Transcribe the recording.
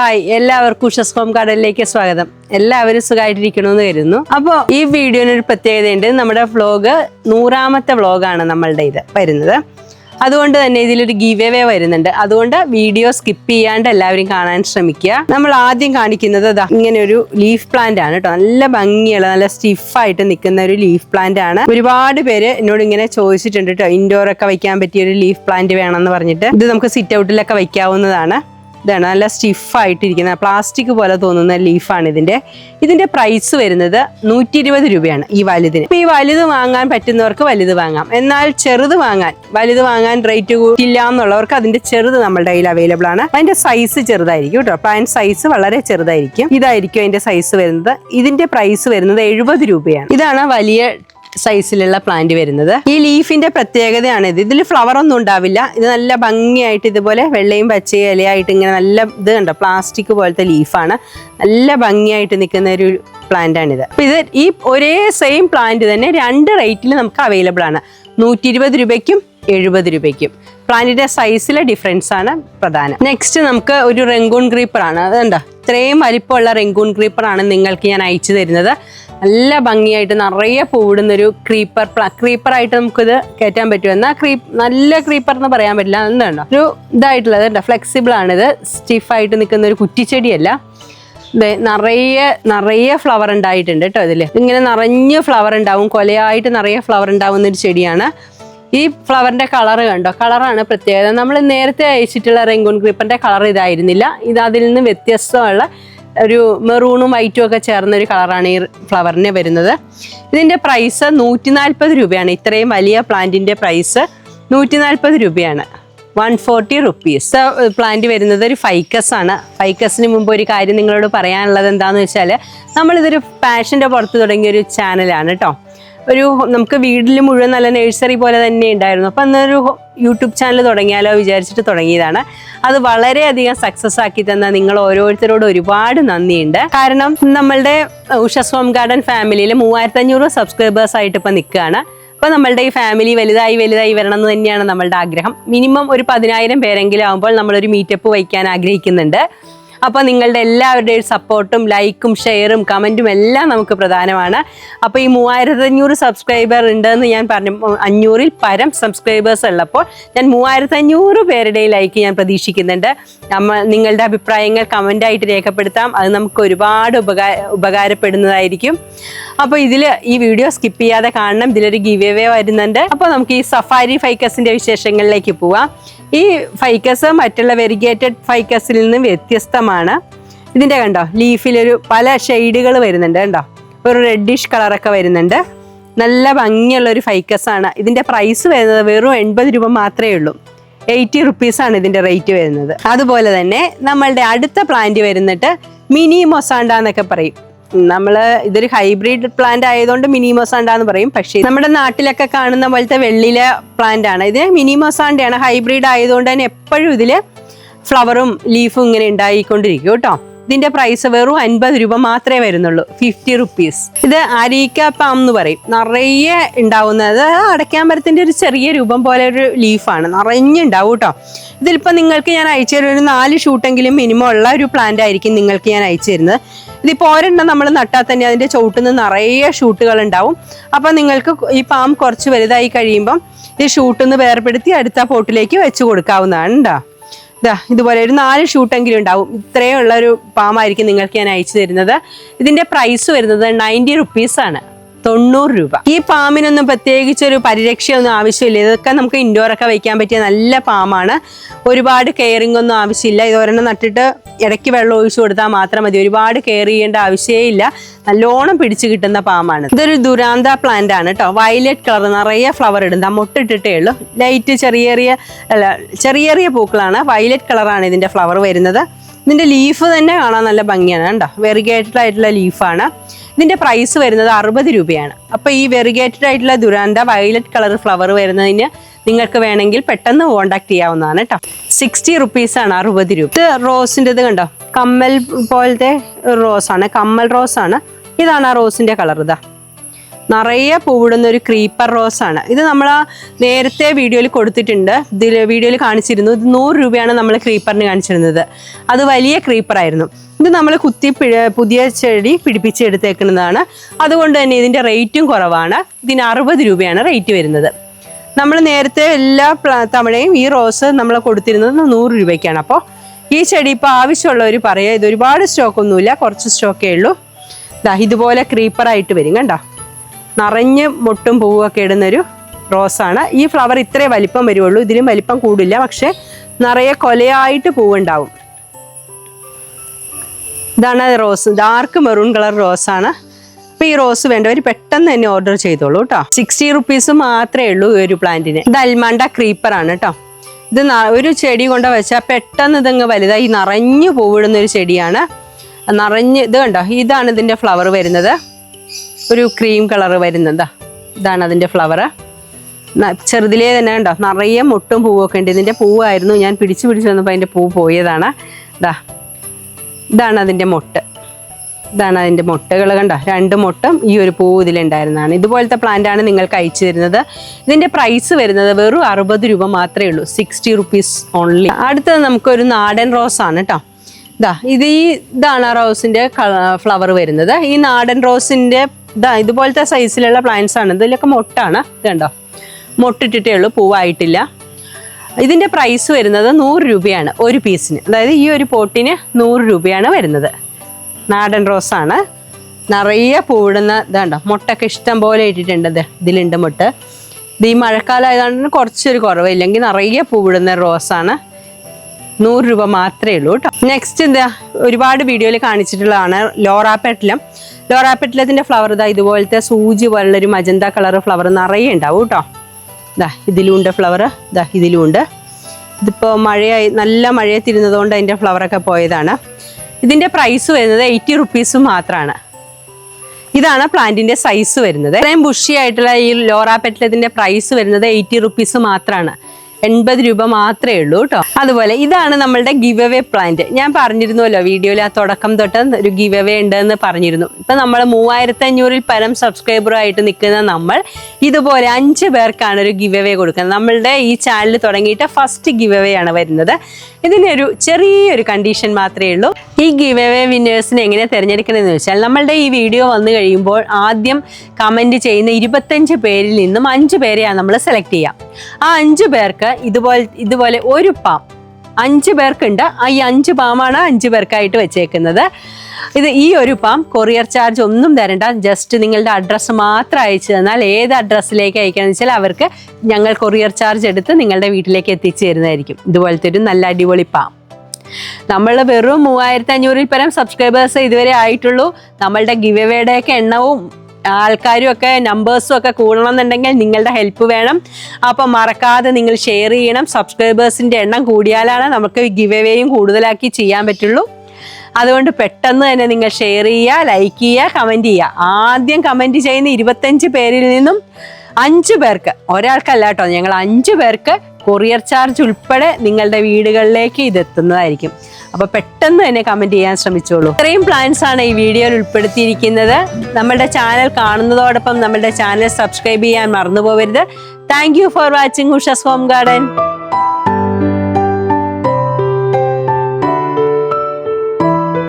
Hi എല്ലാവർക്കും ഉഷസ് home ഗാർഡനിലേക്ക് സ്വാഗതം. എല്ലാവരും സുഖമായിട്ടിരിക്കണമെന്ന് കരുതുന്നു. അപ്പോൾ ഈ വീഡിയോന് ഒരു പ്രത്യേകതയുണ്ട്. നമ്മുടെ വ്ളോഗ് നൂറാമത്തെ വ്ളോഗാണ് നമ്മളുടെ ഇത് വരുന്നത്. അതുകൊണ്ട് തന്നെ ഇതിലൊരു ഗീവ് എവേ വരുന്നുണ്ട്. അതുകൊണ്ട് വീഡിയോ സ്കിപ്പ് ചെയ്യാണ്ട് എല്ലാവരും കാണാൻ ശ്രമിക്കുക. നമ്മൾ ആദ്യം കാണിക്കുന്നത് ദാ ഇങ്ങനെ ഒരു ലീഫ് പ്ലാന്റ് ആണ് കേട്ടോ. നല്ല ഭംഗിയുള്ള നല്ല സ്റ്റിഫായിട്ട് നിൽക്കുന്ന ഒരു ലീഫ് പ്ലാന്റ് ആണ്. ഒരുപാട് പേര് എന്നോട് ഇങ്ങനെ ചോദിച്ചിട്ടുണ്ട് കേട്ടോ. ഇൻഡോർ ഒക്കെ വയ്ക്കാൻ പറ്റിയ ഒരു ലീഫ് പ്ലാന്റ് വേണമെന്ന് പറഞ്ഞിട്ട്. ഇത് നമുക്ക് സിറ്റ് ഔട്ടിലൊക്കെ വയ്ക്കാവുന്നതാണ്. ഇതാണ്. നല്ല സ്റ്റിഫായിട്ടിരിക്കുന്ന പ്ലാസ്റ്റിക് പോലെ തോന്നുന്ന ലീഫാണ് ഇതിന്റെ. ഇതിന്റെ പ്രൈസ് വരുന്നത് നൂറ്റി ഇരുപത് രൂപയാണ് ഈ വലുതിന്. ഈ വലുത് വാങ്ങാൻ പറ്റുന്നവർക്ക് വലുത് വാങ്ങാം. എന്നാൽ ചെറുത് വാങ്ങാൻ വലുത് വാങ്ങാൻ റേറ്റ് ഇല്ല എന്നുള്ളവർക്ക് അതിന്റെ ചെറുത് നമ്മളുടെ കയ്യിൽ അവൈലബിൾ ആണ്. അതിന്റെ സൈസ് ചെറുതായിരിക്കും കേട്ടോ. പ്ലാന്റ് സൈസ് വളരെ ചെറുതായിരിക്കും. ഇതായിരിക്കും അതിന്റെ സൈസ് വരുന്നത്. ഇതിന്റെ പ്രൈസ് വരുന്നത് എഴുപത് രൂപയാണ്. ഇതാണ് വലിയ സൈസിലുള്ള പ്ലാന്റ് വരുന്നത്. ഈ ലീഫിന്റെ പ്രത്യേകതയാണ് ഇത് ഇതിൽ ഫ്ലവർ ഒന്നും ഉണ്ടാവില്ല. ഇത് നല്ല ഭംഗിയായിട്ട് ഇതുപോലെ വെള്ളയും പച്ചയും ഇലയായിട്ട് ഇങ്ങനെ നല്ല ഇത് കണ്ടോ? പ്ലാസ്റ്റിക് പോലത്തെ ലീഫാണ് നല്ല ഭംഗിയായിട്ട് നിൽക്കുന്ന ഒരു പ്ലാന്റ് ആണിത്. അപ്പൊ ഇത് ഈ ഒരേ സെയിം പ്ലാന്റ് തന്നെ രണ്ട് റേറ്റിൽ നമുക്ക് അവൈലബിൾ ആണ്. നൂറ്റി ഇരുപത് രൂപയ്ക്കും എഴുപത് രൂപയ്ക്കും. പ്ലാന്റിന്റെ സൈസിലെ ഡിഫറൻസ് ആണ് പ്രധാനം. നെക്സ്റ്റ് നമുക്ക് ഒരു റെങ്കൂൺ ക്രീപ്പർ ആണ്. അതുണ്ടോ ഇത്രയും വലിപ്പമുള്ള റെങ്കൂൺ ക്രീപ്പർ ആണ് നിങ്ങൾക്ക് ഞാൻ അയച്ചു തരുന്നത്. നല്ല ഭംഗിയായിട്ട് നിറയെ പൂവിടുന്ന ഒരു ക്രീപ്പർ ക്രീപ്പറായിട്ട് നമുക്കിത് കയറ്റാൻ പറ്റും. എന്നാൽ ക്രീപ്പ് നല്ല ക്രീപ്പർ എന്ന് പറയാൻ പറ്റില്ല. എന്താണോ ഒരു ഇതായിട്ടുള്ളത് ഉണ്ടോ ഫ്ലെക്സിബിൾ ആണിത്. സ്റ്റിഫായിട്ട് നിൽക്കുന്ന ഒരു കുറ്റിച്ചെടിയല്ല. നിറയെ നിറയെ ഫ്ലവർ ഉണ്ടായിട്ടുണ്ട് കേട്ടോ ഇതിൽ ഇങ്ങനെ നിറഞ്ഞ് ഫ്ലവർ ഉണ്ടാവും കൊലയായിട്ട് നിറയെ ഫ്ലവർ ഉണ്ടാവുന്ന ഒരു ചെടിയാണ്. ഈ ഫ്ലവറിന്റെ കളർ കണ്ടോ? കളറാണ് പ്രത്യേകത. നമ്മൾ നേരത്തെ അയച്ചിട്ടുള്ള റെങ്കോൺ ക്രീപ്പറിന്റെ കളർ ഇതായിരുന്നില്ല. ഇത് അതിൽ നിന്ന് വ്യത്യസ്തമുള്ള ഒരു മെറൂണും വൈറ്റും ഒക്കെ ചേർന്ന ഒരു കളറാണ് ഈ ഫ്ലവറിന് വരുന്നത്. ഇതിന്റെ പ്രൈസ് നൂറ്റി നാൽപ്പത് രൂപയാണ്. ഇത്രയും വലിയ പ്ലാന്റിന്റെ പ്രൈസ് നൂറ്റി നാൽപ്പത് രൂപയാണ്. വൺ ഫോർട്ടി റുപ്പീസ് പ്ലാന്റ് വരുന്നത് ഒരു ഫൈക്കസ് ആണ്. ഫൈക്കസിന് മുമ്പ് ഒരു കാര്യം നിങ്ങളോട് പറയാനുള്ളത് എന്താണെന്ന് വെച്ചാൽ നമ്മളിതൊരു പാഷന്റെ പുറത്ത് തുടങ്ങിയ ഒരു ചാനലാണ് കേട്ടോ ഒരു നമുക്ക് വീട്ടിൽ മുഴുവൻ നല്ല നഴ്സറി പോലെ തന്നെ ഉണ്ടായിരുന്നു. അപ്പം അന്നൊരു യൂട്യൂബ് ചാനൽ തുടങ്ങിയാലോ വിചാരിച്ചിട്ട് തുടങ്ങിയതാണ്. അത് വളരെയധികം സക്സസ് ആക്കി തന്ന നിങ്ങൾ ഓരോരുത്തരോട് ഒരുപാട് നന്ദിയുണ്ട്. കാരണം നമ്മളുടെ ഉഷസ് ഹോം ഗാർഡൻ ഫാമിലിയിൽ മൂവായിരത്തി അഞ്ഞൂറ് സബ്സ്ക്രൈബേഴ്സ് ആയിട്ട് ഇപ്പം നിൽക്കുകയാണ്. അപ്പോൾ നമ്മളുടെ ഈ ഫാമിലി വലുതായി വലുതായി വരണം എന്ന് തന്നെയാണ് നമ്മളുടെ ആഗ്രഹം. മിനിമം ഒരു പതിനായിരം പേരെങ്കിലും ആകുമ്പോൾ നമ്മളൊരു മീറ്റപ്പ് വയ്ക്കാൻ ആഗ്രഹിക്കുന്നുണ്ട്. അപ്പോൾ നിങ്ങളുടെ എല്ലാവരുടെയും സപ്പോർട്ടും ലൈക്കും ഷെയറും കമന്റും എല്ലാം നമുക്ക് പ്രധാനമാണ്. അപ്പോൾ ഈ മൂവായിരത്തി അഞ്ഞൂറ് സബ്സ്ക്രൈബർ ഉണ്ടെന്ന് ഞാൻ പറഞ്ഞു. അഞ്ഞൂറിൽ പരം സബ്സ്ക്രൈബേഴ്സ് ഉള്ളപ്പോൾ ഞാൻ മൂവായിരത്തി അഞ്ഞൂറ് പേരുടെ ലൈക്ക് ഞാൻ പ്രതീക്ഷിക്കുന്നുണ്ട്. നമ്മൾ നിങ്ങളുടെ അഭിപ്രായങ്ങൾ കമന്റായിട്ട് രേഖപ്പെടുത്താം. അത് നമുക്ക് ഒരുപാട് ഉപകാര ഉപകാരപ്പെടുന്നതായിരിക്കും. അപ്പോൾ ഇതിൽ ഈ വീഡിയോ സ്കിപ്പ് ചെയ്യാതെ കാണണം. ഇതിലൊരു ഗിവ് വരുന്നുണ്ട്. അപ്പോൾ നമുക്ക് ഈ സഫാരി ഫൈക്കസിന്റെ വിശേഷങ്ങളിലേക്ക് പോവാം. ഈ ഫൈക്കസ് മറ്റുള്ള വെരിഗേറ്റഡ് ഫൈക്കസിൽ നിന്നും വ്യത്യസ്തമാണ്. ഇതിന്റെ കണ്ടോ ലീഫിലൊരു പല ഷെയ്ഡുകൾ വരുന്നുണ്ട് കണ്ടോ? ഒരു റെഡിഷ് കളറൊക്കെ വരുന്നുണ്ട്. നല്ല ഭംഗിയുള്ള ഒരു ഫൈക്കസ് ആണ് ഇതിന്റെ പ്രൈസ് വരുന്നത് വെറും എൺപത് രൂപ മാത്രമേ ഉള്ളൂ. എയ്റ്റി റുപ്പീസാണ് ഇതിന്റെ റേറ്റ് വരുന്നത്. അതുപോലെ തന്നെ നമ്മളുടെ അടുത്ത പ്ലാന്റ് വരുന്നിട്ട് മിനി മൊസാണ്ട എന്നൊക്കെ പറയും. നമ്മൾ ഇതൊരു ഹൈബ്രിഡ് പ്ലാന്റ് ആയതുകൊണ്ട് മിനിമോസാണ്ടാന്ന് മൊസാണ്ട പറയും. പക്ഷേ നമ്മുടെ നാട്ടിലൊക്കെ കാണുന്ന പോലത്തെ വെള്ളിലെ പ്ലാന്റ് ആണ്. ഇത് മിനിമോസാണ്ടയാണ് ഹൈബ്രിഡ് ആയതുകൊണ്ട് തന്നെ എപ്പോഴും ഇതിൽ ഫ്ലവറും ലീഫും ഇങ്ങനെ ഉണ്ടായിക്കൊണ്ടിരിക്കും കേട്ടോ. ഇതിന്റെ പ്രൈസ് വെറും അൻപത് രൂപ മാത്രമേ വരുന്നുള്ളൂ. ഫിഫ്റ്റി റുപ്പീസ് ഇത് അരീക്ക പാം എന്ന് പറയും. നിറയെ ഉണ്ടാവുന്നത് അടയ്ക്കാമ്പരത്തിന്റെ ഒരു ചെറിയ രൂപം പോലെ ഒരു ലീഫാണ് നിറഞ്ഞുണ്ടാവും കേട്ടോ. ഇതിലിപ്പോൾ നിങ്ങൾക്ക് ഞാൻ അയച്ചു തരുന്ന ഒരു നാല് ഷൂട്ടെങ്കിലും മിനിമം ഉള്ള ഒരു പ്ലാന്റ് ആയിരിക്കും നിങ്ങൾക്ക് ഞാൻ അയച്ചു തരുന്നത്. ഇതിപ്പോൾ ഒരെണ്ണം നമ്മൾ നട്ടാൽ തന്നെ അതിന്റെ ചുവട്ടിൽ നിന്ന് നിറയെ ഷൂട്ടുകൾ ഉണ്ടാവും. അപ്പോൾ നിങ്ങൾക്ക് ഈ പാം കുറച്ച് വലുതായി കഴിയുമ്പം ഈ ഷൂട്ടിൽ നിന്ന് വേർപെടുത്തി അടുത്ത പോട്ടിലേക്ക് വെച്ച് കൊടുക്കാവുന്നതാണ് കേട്ടോ ഇതാ ഇതുപോലെ ഒരു നാല് ഷൂട്ടെങ്കിലും ഉണ്ടാവും. ഇത്രയുള്ള ഒരു പാമായിരിക്കും നിങ്ങൾക്ക് ഞാൻ അയച്ചു തരുന്നത്. ഇതിന്റെ പ്രൈസ് വരുന്നത് നയന്റി റുപ്പീസാണ്. തൊണ്ണൂറ് രൂപ. ഈ പാമ്പിനൊന്നും പ്രത്യേകിച്ച് ഒരു പരിരക്ഷയൊന്നും ആവശ്യമില്ല. ഇതൊക്കെ നമുക്ക് ഇൻഡോർ ഒക്കെ വയ്ക്കാൻ പറ്റിയ നല്ല പാമാണ്. ഒരുപാട് കെയറിംഗ് ഒന്നും ആവശ്യമില്ല. ഇത് ഒരെണ്ണം നട്ടിട്ട് ഇടയ്ക്ക് വെള്ളം ഒഴിച്ചു കൊടുത്താൽ മാത്രം മതി. ഒരുപാട് കെയർ ചെയ്യേണ്ട ആവശ്യമേ ഇല്ല. നല്ലോണം പിടിച്ചു കിട്ടുന്ന പാമാണ്. ഇതൊരു ദുരാന്ത പ്ലാന്റ് ആണ് കേട്ടോ വയലറ്റ് കളർ നിറയെ ഫ്ലവർ ഇടുന്ന മുട്ടിട്ടിട്ടേ ഉള്ളൂ. ലൈറ്റ് ചെറിയ ചെറിയ അല്ല ചെറിയ ചെറിയ പൂക്കളാണ്. വയലറ്റ് കളറാണ് ഇതിന്റെ ഫ്ലവർ വരുന്നത്. ഇതിന്റെ ലീഫ് തന്നെ കാണാൻ നല്ല ഭംഗിയാണ് കേട്ടോ വെറിഗേറ്റഡ് ആയിട്ടുള്ള ലീഫാണ് ഇതിന്റെ പ്രൈസ് വരുന്നത് അറുപത് രൂപയാണ്. അപ്പോൾ ഈ വെറിഗേറ്റഡ് ആയിട്ടുള്ള ദുരാന്ത വയലറ്റ് കളർ ഫ്ലവർ വരുന്നതിന് നിങ്ങൾക്ക് വേണമെങ്കിൽ പെട്ടെന്ന് കോണ്ടാക്ട് ചെയ്യാവുന്നതാണ് കേട്ടോ സിക്സ്റ്റി റുപ്പീസാണ് അറുപത് രൂപ. ഇത് റോസിന്റെ ഇത് കണ്ടോ? കമ്മൽ പോലത്തെ റോസാണ് കമ്മൽ റോസാണ് ഇതാണ് ആ റോസിന്റെ കളർ ഇതാ. നിറയെ പൂവിടുന്ന ഒരു ക്രീപ്പർ റോസ് ആണ്. ഇത് നമ്മൾ നേരത്തെ വീഡിയോയിൽ കൊടുത്തിട്ടുണ്ട്. ഇതിൽ വീഡിയോയിൽ കാണിച്ചിരുന്നു. ഇത് നൂറ് രൂപയാണ് നമ്മൾ ക്രീപ്പറിന് കാണിച്ചിരുന്നത്. അത് വലിയ ക്രീപ്പർ ആയിരുന്നു. ഇത് നമ്മൾ കുത്തി പുതിയ ചെടി പിടിപ്പിച്ചെടുത്തേക്കുന്നതാണ്. അതുകൊണ്ട് തന്നെ ഇതിന്റെ റേറ്റും കുറവാണ്. ഇതിന് അറുപത് രൂപയാണ് റേറ്റ് വരുന്നത്. നമ്മൾ നേരത്തെ എല്ലാ തവണയും ഈ റോസ് നമ്മൾ കൊടുത്തിരുന്നത് നൂറ് രൂപയ്ക്കാണ്. അപ്പോൾ ഈ ചെടി ഇപ്പോൾ ആവശ്യമുള്ളവർ പറയുക ഇത് ഒരുപാട് സ്റ്റോക്കൊന്നുമില്ല കുറച്ച് സ്റ്റോക്കേ ഉള്ളൂ. ദാ ഇതുപോലെ ക്രീപ്പറായിട്ട് വരും കണ്ടോ? നിറഞ്ഞ് മുട്ടും പൂവൊക്കെ ഇടുന്നൊരു റോസാണ്. ഈ ഫ്ലവർ ഇത്രേ വലിപ്പം വരുള്ളൂ ഇതിലും വലിപ്പം കൂടില്ല പക്ഷേ നിറയെ കൊലയായിട്ട് പൂവുണ്ടാവും. ഇതാണ് റോസ്. ഡാർക്ക് മെറൂൺ കളർ റോസാണ്? അപ്പം ഈ റോസ് വേണ്ടവർ പെട്ടെന്ന് തന്നെ ഓർഡർ ചെയ്തോളൂ കേട്ടോ. സിക്സ്റ്റി റുപ്പീസ് മാത്രമേ ഉള്ളൂ ഈ ഒരു പ്ലാന്റിന് ഇത് അൽമാണ്ട ക്രീപ്പർ ആണ് കേട്ടോ. ഇത് ഒരു ചെടി കൊണ്ട് വെച്ചാൽ പെട്ടെന്ന് ഇതങ്ങ് വലുതായി നിറഞ്ഞു പൂവിടുന്ന ഒരു ചെടിയാണ്. നിറഞ്ഞ് ഇത് കണ്ടോ? ഇതാണ് ഇതിന്റെ ഫ്ലവർ വരുന്നത്. ഒരു ക്രീം കളർ വരുന്നതാ. ഇതാണ് അതിന്റെ ഫ്ലവർ ചെറുതിലേ തന്നെ കണ്ടോ? നിറയെ മുട്ടും പൂവൊക്കെ ഉണ്ട്. ഇതിന്റെ പൂവായിരുന്നു. ഞാൻ പിടിച്ചു പിടിച്ചു വന്നപ്പോൾ അതിന്റെ പൂ പോയതാണ്. ഇതാ ഇതാണ് അതിന്റെ മൊട്ട്. ഇതാണ് അതിന്റെ മുട്ടകൾ കണ്ട? രണ്ട് മുട്ടും ഈ ഒരു പൂ ഇതിലുണ്ടായിരുന്നതാണ്. ഇതുപോലത്തെ പ്ലാന്റാണ് നിങ്ങൾക്ക് അയച്ചു തരുന്നത്. ഇതിന്റെ പ്രൈസ് വരുന്നത് വെറും അറുപത് രൂപ മാത്രമേ ഉള്ളൂ. സിക്സ്റ്റി റുപ്പീസ് ഓൺലി അടുത്തത് നമുക്കൊരു നാടൻ റോസ് ആണ് കേട്ടോ ഇതാ ഇത് ഈ ഇതാണ് റോസിന്റെ ഫ്ലവർ വരുന്നത്. ഈ നാടൻ റോസിന്റെ ഇതാ ഇതുപോലത്തെ സൈസിലുള്ള പ്ലാന്റ്സ് ആണ്. ഇതിലൊക്കെ മൊട്ടാണ്. ഇത് കണ്ടോ? മൊട്ടിട്ടിട്ടേ ഉള്ളൂ. പൂവായിട്ടില്ല. ഇതിന്റെ പ്രൈസ് വരുന്നത് നൂറ് രൂപയാണ് ഒരു പീസിന് അതായത് ഈ ഒരു പോട്ടിന് നൂറ് രൂപയാണ് വരുന്നത്. നാടൻ റോസാണ് നിറയെ പൂവിടുന്ന ഇതാണ്ടോ മുട്ടൊക്കെ ഇഷ്ടം പോലെ ഇട്ടിട്ടുണ്ട് ഇത്. ഇതിലുണ്ട് മുട്ട്. ഇത് ഈ മഴക്കാലം ആയതുകൊണ്ട് കുറച്ചൊരു കുറവ്. ഇല്ലെങ്കിൽ നിറയെ പൂവിടുന്ന റോസാണ് നൂറ് രൂപ മാത്രമേ ഉള്ളൂ കേട്ടോ. നെക്സ്റ്റ് എന്താ? ഒരുപാട് വീഡിയോയിൽ കാണിച്ചിട്ടുള്ളതാണ് ലോറാപ്പെട്ടിലം ലോറാപ്പെട്ടിലത്തിന്റെ ഫ്ലവർ ഇതാ ഇതുപോലത്തെ സൂചി പോലുള്ളൊരു മജന്ത കളർ ഫ്ലവർ നിറയെ ഉണ്ടാവും കേട്ടോ. ഇതാ ഇതിലുണ്ട് ഫ്ലവർ ദാ ഇതിലുണ്ട്. ഇതിപ്പോൾ മഴയായി നല്ല മഴയത്തിരുന്നതുകൊണ്ട് അതിന്റെ ഫ്ലവറൊക്കെ പോയതാണ്. ഇതിന്റെ പ്രൈസ് വരുന്നത് എയ്റ്റി റുപ്പീസ് മാത്രമാണ് ഇതാണ് പ്ലാന്റിന്റെ സൈസ് വരുന്നത്. ഇത്രയും ബുഷി ആയിട്ടുള്ള ഈ ലോറാ പെറ്റലത്തിന്റെ പ്രൈസ് വരുന്നത് എയ്റ്റി റുപ്പീസ് മാത്രമാണ് എൺപത് രൂപ മാത്രമേ ഉള്ളൂ കേട്ടോ. അതുപോലെ ഇതാണ് നമ്മളുടെ ഗിവ് അവേ പ്ലാന്റ് ഞാൻ പറഞ്ഞിരുന്നുവല്ലോ വീഡിയോയിൽ ആ തുടക്കം തൊട്ട് ഒരു ഗിവ് അവേ ഉണ്ട് എന്ന് പറഞ്ഞിരുന്നു. ഇപ്പൊ നമ്മൾ മൂവായിരത്തി അഞ്ഞൂറിൽ പരം സബ്സ്ക്രൈബറായിട്ട് നിൽക്കുന്ന നമ്മൾ ഇതുപോലെ അഞ്ച് പേർക്കാണ് ഒരു ഗിവ് അവേ കൊടുക്കുന്നത്. നമ്മളുടെ ഈ ചാനൽ തുടങ്ങിയിട്ട് ഫസ്റ്റ് ഗിവ് അവേ ആണ് വരുന്നത്. ഇതിനൊരു ചെറിയൊരു കണ്ടീഷൻ മാത്രമേ ഉള്ളൂ. ഈ ഗിവ് അവേ വിന്നേഴ്സിനെ എങ്ങനെ തിരഞ്ഞെടുക്കണമെന്ന് വെച്ചാൽ നമ്മളുടെ ഈ വീഡിയോ വന്നു കഴിയുമ്പോൾ ആദ്യം കമന്റ് ചെയ്യുന്ന ഇരുപത്തഞ്ച് പേരിൽ നിന്നും അഞ്ച് പേരെയാണ് നമ്മൾ സെലക്ട് ചെയ്യുക. ആ അഞ്ചു പേർക്ക് ഇതുപോലെ ഇതുപോലെ ഒരു പാം. അഞ്ച് പേർക്കുണ്ട്. ഈ അഞ്ച് പാമാണ് അഞ്ച് പേർക്കായിട്ട് വെച്ചേക്കുന്നത്. ഇത് ഈ ഒരു പാം കൊറിയർ ചാർജ് ഒന്നും തരണ്ട. ജസ്റ്റ് നിങ്ങളുടെ അഡ്രസ്സ് മാത്രം അയച്ചു തന്നാൽ ഏത് അഡ്രസ്സിലേക്ക് അയക്കാന്ന് വെച്ചാൽ അവർക്ക് ഞങ്ങൾ കൊറിയർ ചാർജ് എടുത്ത് നിങ്ങളുടെ വീട്ടിലേക്ക് എത്തിച്ചു തരുന്നതായിരിക്കും ഇതുപോലത്തെ ഒരു നല്ല അടിപൊളി പാം. നമ്മൾ വെറും മൂവായിരത്തി അഞ്ഞൂറിൽ പരം സബ്സ്ക്രൈബേഴ്സ് ഇതുവരെ ആയിട്ടുള്ളൂ. നമ്മളുടെ ഗിവ് എണ്ണവും ആൾക്കാരും ഒക്കെ നമ്പേഴ്സും ഒക്കെ കൂടണം എന്നുണ്ടെങ്കിൽ നിങ്ങളുടെ ഹെൽപ്പ് വേണം. അപ്പം മറക്കാതെ നിങ്ങൾ ഷെയർ ചെയ്യണം. സബ്സ്ക്രൈബേഴ്സിന്റെ എണ്ണം കൂടിയാലാണ് നമുക്ക് ഗിവ് എവേയും കൂടുതലാക്കി ചെയ്യാൻ പറ്റുള്ളൂ. അതുകൊണ്ട് പെട്ടെന്ന് തന്നെ നിങ്ങൾ ഷെയർ ചെയ്യുക ലൈക്ക് ചെയ്യുക കമന്റ് ചെയ്യുക. ആദ്യം കമന്റ് ചെയ്യുന്ന ഇരുപത്തഞ്ച് പേരിൽ നിന്നും അഞ്ച് പേർക്ക് ഒരാൾക്കല്ല കേട്ടോ ഞങ്ങൾ അഞ്ച് പേർക്ക് കൊറിയർ ചാർജ് ഉൾപ്പെടെ നിങ്ങളുടെ വീടുകളിലേക്ക് ഇത് എത്തുന്നതായിരിക്കും അപ്പോൾ പെട്ടെന്ന് തന്നെ കമന്റ് ചെയ്യാൻ ശ്രമിച്ചോളൂ. ഇത്രയും പ്ലാൻസ് ആണ് ഈ വീഡിയോയിൽ ഉൾപ്പെടുത്തിയിരിക്കുന്നത്. നമ്മുടെ ചാനൽ കാണുന്നതോടൊപ്പം നമ്മുടെ ചാനൽ സബ്സ്ക്രൈബ് ചെയ്യാൻ മറന്നു പോകരുത് thank for watching Ushas home garden